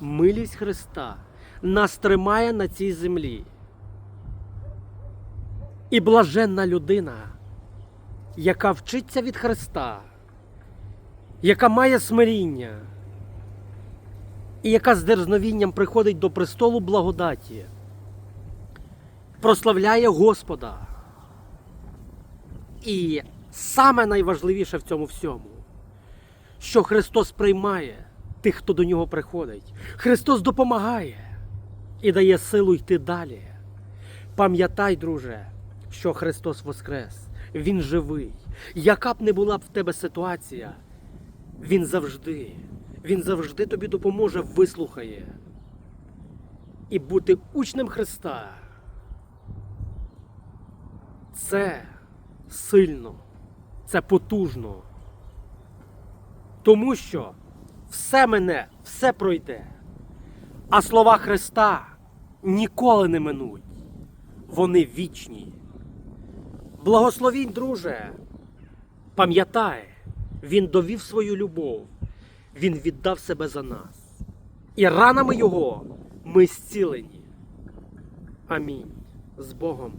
милість Христа нас тримає на цій землі. І блаженна людина, яка вчиться від Христа, яка має смиріння, і яка з дерзновінням приходить до престолу благодаті, прославляє Господа. І саме найважливіше в цьому всьому, що Христос приймає тих, хто до нього приходить. Христос допомагає і дає силу йти далі. Пам'ятай, друже, що Христос Воскрес, Він живий. Яка б не була б в тебе ситуація, Він завжди, Він завжди тобі допоможе, вислухає. І бути учнем Христа. Це сильно, це потужно. Тому що все мене, все пройде. А слова Христа ніколи не минуть. Вони вічні. Благословінь, друже. Пам'ятай, Він довів свою любов, Він віддав себе за нас. І ранами Його ми зцілені. Амінь. З Богом.